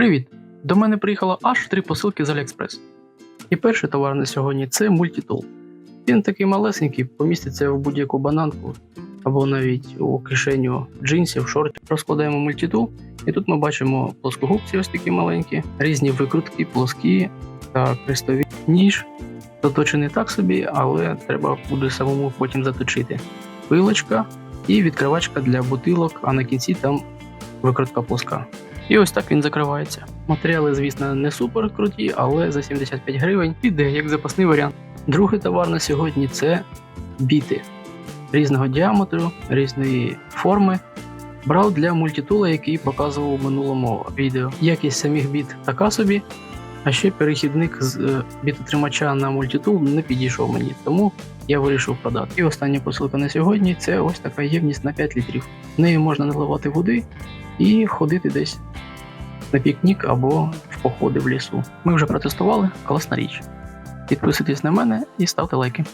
Привіт! До мене приїхало аж три посилки з AliExpress. І перший товар на сьогодні це мультитул. Він такий малесенький, поміститься в будь-яку бананку або навіть у кишеню джинсів, шортів. Розкладаємо мультитул, і тут ми бачимо плоскогубці ось такі маленькі, різні викрутки, плоскі та крестові ніж. Заточений так собі, але треба буде самому потім заточити. Пилочка і відкривачка для бутилок, а на кінці там викрутка плоска. І ось так він закривається. Матеріали, звісно, не супер круті, але за 75 гривень піде як запасний варіант. Другий товар на сьогодні це біти різного діаметру, різної форми. Брав для мультитула, який показував у минулому відео. Якість самих біт така собі, а ще перехідник з е, бітотримача на мультитул не підійшов мені, тому я вирішив продати. І остання посилка на сьогодні це ось така ємність на 5 літрів. В неї можна наливати води і ходити десь на пікнік або в походи в лісу. Ми вже протестували, класна річ. Підписуйтесь на мене і ставте лайки.